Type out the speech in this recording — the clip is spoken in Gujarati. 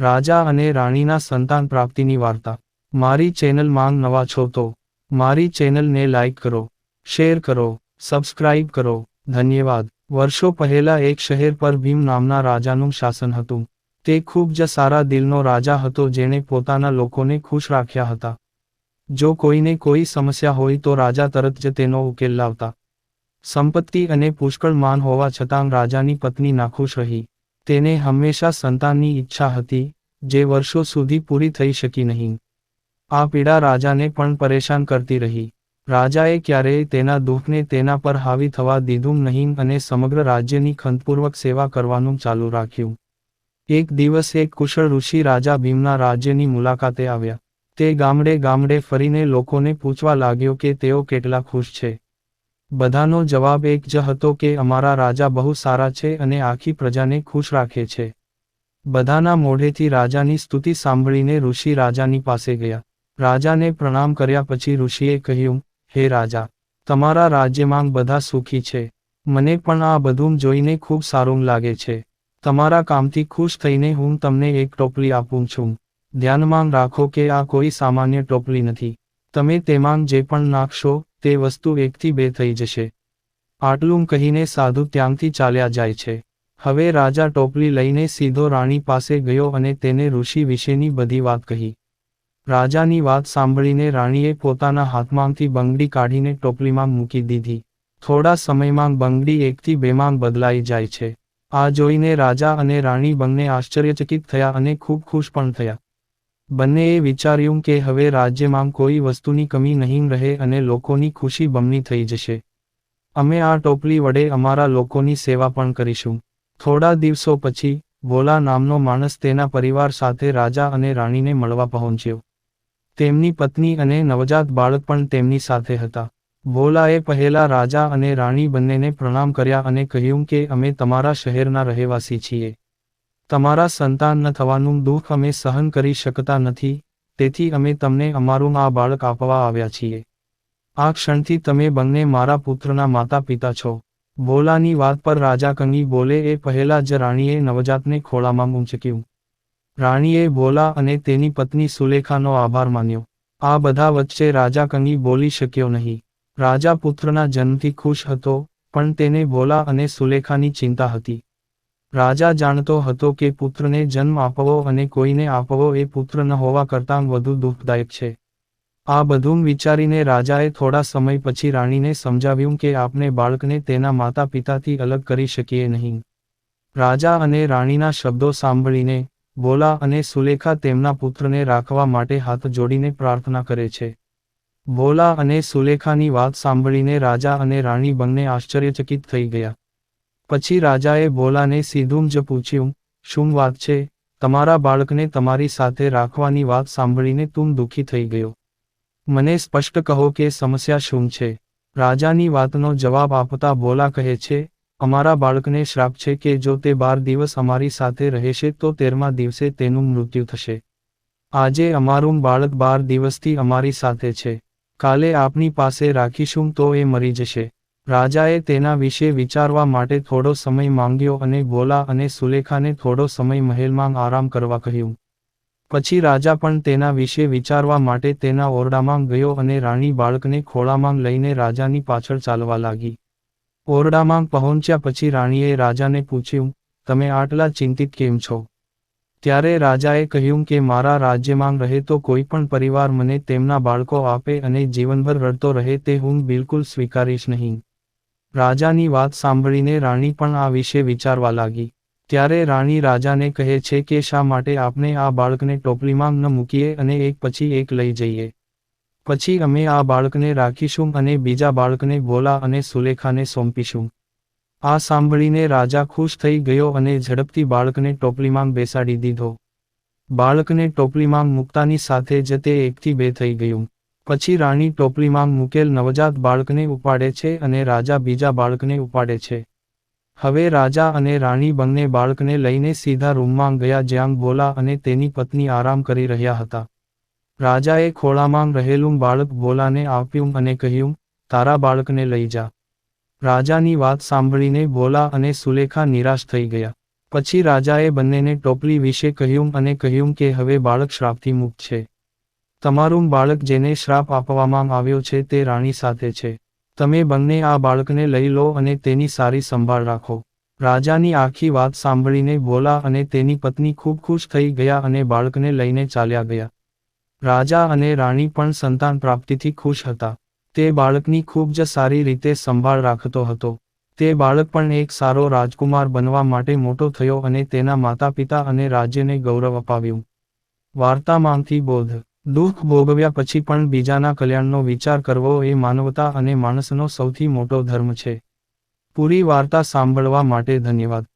રાજા અને રાણીના સંતાન પ્રાપ્તિની વાર્તા. મારી ચેનલ માંગ નવા છો તો મારી ચેનલને લાઇક કરો, શેર કરો, સબસ્ક્રાઇબ કરો. ધન્યવાદ. વર્ષો પહેલા એક શહેર પર ભીમ નામના રાજાનું શાસન હતું. તે ખૂબ જ સારા દિલનો રાજા હતો જેણે પોતાના લોકોને ખુશ રાખ્યા હતા. જો કોઈને કોઈ સમસ્યા હોય તો રાજા તરત જ તેનો ઉકેલ લાવતા. સંપત્તિ અને પુષ્કળ માન હોવા છતાં રાજાની પત્ની નાખુશ રહી. તેને હંમેશા સંતાનની ઈચ્છા હતી, જે વર્ષો સુધી પૂરી થઈ શકી નહીં. આ પીડા રાજાને પણ પરેશાન કરતી રહી. રાજાએ ક્યારેય તેના દુઃખને તેના પર હાવી થવા દીધું નહીં અને સમગ્ર રાજ્યની ખંતપૂર્વક સેવા કરવાનું ચાલુ રાખ્યું. એક દિવસ એક કુશળ ઋષિ રાજા ભીમના રાજ્યની મુલાકાતે આવ્યા. તે ગામડે ગામડે ફરીને લોકોને પૂછવા લાગ્યો કે તેઓ કેટલા ખુશ છે. બધાનો જવાબ એક જ હતો કે અમારા રાજા બહુ સારા છે અને આખી પ્રજાને ખુશ રાખે છે. બધાના મોઢેથી રાજાની સ્તુતિ સાંભળીને ઋષિ રાજાની પાસે ગયા. રાજાને પ્રણામ કર્યા પછી ઋષિએ કહ્યું, હે રાજા, તમારા રાજ્યમાં બધા સુખી છે. મને પણ આ બધું જોઈને ખૂબ સારું લાગે છે. તમારા કામથી ખુશ થઈને હું તમને એક ટોપલી આપું છું. ધ્યાનમાં રાખો કે આ કોઈ સામાન્ય ટોપલી નથી. તમે તેમાં જે પણ નાખશો તે વસ્તુ એકથી બે થઈ જશે. આટલું કહીને સાધુ ત્યાંથી ચાલ્યા જાય છે. હવે રાજા ટોપલી લઈને સીધો રાણી પાસે ગયો અને તેને ઋષિ વિશેની બધી વાત કહી. રાજાની વાત સાંભળીને રાણીએ પોતાના હાથમાંથી બંગડી કાઢીને ટોપલીમાં મૂકી દીધી. થોડા સમયમાં બંગડી એકથી બેમાં બદલાઈ જાય છે. આ જોઈને રાજા અને રાણી બંને આશ્ચર્યચકિત થયા અને ખૂબ ખુશ પણ થયા. બંનેએ વિચાર્યું કે હવે રાજ્યમાં કોઈ વસ્તુની કમી નહીં રહે અને લોકોની ખુશી બમણી થઈ જશે. અમે આ ટોપલી વડે અમારા લોકોની સેવા પણ કરીશું. થોડા દિવસો પછી ભોલા નામનો માણસ તેના પરિવાર સાથે રાજા અને રાણીને મળવા પહોંચ્યો. તેમની પત્ની અને નવજાત બાળક પણ તેમની સાથે હતા. ભોલાએ પહેલા રાજા અને રાણી બંનેને પ્રણામ કર્યા અને કહ્યું કે અમે તમારા શહેરના રહેવાસી છીએ. તમારા સંતાન ન થવાનું દુઃખ અમે સહન કરી શકતા નથી, તેથી અમે તમને અમારું આ બાળક આપવા આવ્યા છીએ. આ ક્ષણથી તમે બંને મારા પુત્રના માતા પિતા છો. બોલાની વાત પર રાજા કંગી બોલે એ પહેલા જ રાણીએ નવજાતને ખોળામાં મૂંચક્યું રાણીએ બોલા અને તેની પત્ની સુલેખાનો આભાર માન્યો. આ બધા વચ્ચે રાજા કંગી બોલી શક્યો નહીં. રાજા પુત્રના જન્મથી ખુશ હતો, પણ તેને બોલા અને સુલેખાની ચિંતા હતી. રાજા જાણતો હતો કે પુત્રને જન્મ આપવો અને કોઈને આપવો એ પુત્ર ન હોવા કરતાં વધુ દુઃખદાયક છે. આ બધું વિચારીને રાજાએ થોડા સમય પછી રાણીને સમજાવ્યું કે આપણે બાળકને તેના માતા પિતાથી અલગ કરી શકીએ નહીં. રાજા અને રાણીના શબ્દો સાંભળીને બોલા અને સુલેખા તેમના પુત્રને રાખવા માટે હાથ જોડીને પ્રાર્થના કરે છે. બોલા અને સુલેખાની વાત સાંભળીને રાજા અને રાણી બંને આશ્ચર્યચકિત થઈ ગયા. પછી રાજાએ ભોલાને સીધું જ પૂછ્યું, શું વાત છે? તમારા બાળકને તમારી સાથે રાખવાની વાત સાંભળીને તું દુઃખી થઈ ગયો. મને સ્પષ્ટ કહો કે સમસ્યા શું છે. રાજાની વાતનો જવાબ આપતા ભોલા કહે છે, અમારા બાળકને શ્રાપ છે કે જો તે બાર દિવસ અમારી સાથે રહેશે તો તેરમા દિવસે તેનું મૃત્યુ થશે. આજે અમારું બાળક બાર દિવસથી અમારી સાથે છે. કાલે આપની પાસે રાખીશું તો એ મરી જશે. રાજાએ તેના વિશે વિચારવા માટે થોડો સમય માંગ્યો અને બોલા અને સુલેખાને થોડો સમય મહેલમાં આરામ કરવા કહ્યું. પછી રાજા પણ તેના વિશે વિચારવા માટે તેના ઓરડામાં ગયો અને રાણી બાળકને ખોળામાં લઈને રાજાની પાછળ ચાલવા લાગી. ઓરડામાં પહોંચ્યા પછી રાણીએ રાજાને પૂછ્યું, તમે આટલા ચિંતિત કેમ છો? ત્યારે રાજાએ કહ્યું કે, મારા રાજ્યમાં રહે તો કોઈ પણ પરિવાર મને તેમના બાળકો આપે અને જીવનભર રડતો રહે તે હું બિલકુલ સ્વીકારીશ નહીં. રાજાની વાત સાંભળીને રાણી પણ આ વિશે વિચારવા લાગી. ત્યારે રાણી રાજાને કહે છે કે શા માટે આપણે આ બાળકને ટોપલીમાં ન મૂકીએ અને એક પછી એક લઈ જઈએ. પછી અમે આ બાળકને રાખીશું અને બીજા બાળકને ભોલા અને સુલેખાને સોંપીશું. આ સાંભળીને રાજા ખુશ થઈ ગયો અને ઝડપથી બાળકને ટોપલીમાં બેસાડી દીધો. બાળકને ટોપલીમાં મૂકતાની સાથે જ તે એકથી બે થઈ ગયું. પછી રાણી ટોપલીમાં મૂકેલ નવજાત બાળકને ઉપાડે છે અને રાજા બીજા બાળકને ઉપાડે છે. હવે રાજા અને રાણી બંને બાળકને લઈને સીધા રૂમમાં ગયા જ્યાં બોલા અને તેની પત્ની આરામ કરી રહ્યા હતા. રાજાએ ખોળામાં રહેલું બાળક બોલાને આપ્યું અને કહ્યું, તારા બાળકને લઈ જા. રાજાની વાત સાંભળીને બોલા અને સુલેખા નિરાશ થઈ ગયા. પછી રાજાએ બંનેને ટોપલી વિશે કહ્યું અને કહ્યું કે હવે બાળક શ્રાપથી મુક્ત છે. તમારું બાળક જેને શ્રાપ આપવામાં આવ્યો છે તે રાણી સાથે છે. તમે બંને આ બાળકને લઈ લો અને તેની સારી સંભાળ રાખો. રાજાની આખી વાત સાંભળીને ભોલા અને તેની પત્ની ખૂબ ખુશ થઈ ગયા અને બાળકને લઈને ચાલ્યા ગયા. રાજા અને રાણી પણ સંતાન પ્રાપ્તિથી ખુશ હતા. તે બાળકની ખૂબ જ સારી રીતે સંભાળ રાખતો હતો. તે બાળક પણ એક સારો રાજકુમાર બનવા માટે મોટો થયો અને તેના માતા પિતા અને રાજ્યને ગૌરવ અપાવ્યું. વાર્તામાંથી બોધ. દુઃખ ભોગવ્યા પછી પણ બીજાના કલ્યાણનો વિચાર કરવો એ માનવતા અને માણસનો સૌથી મોટો ધર્મ છે. પૂરી વાર્તા સાંભળવા માટે ધન્યવાદ.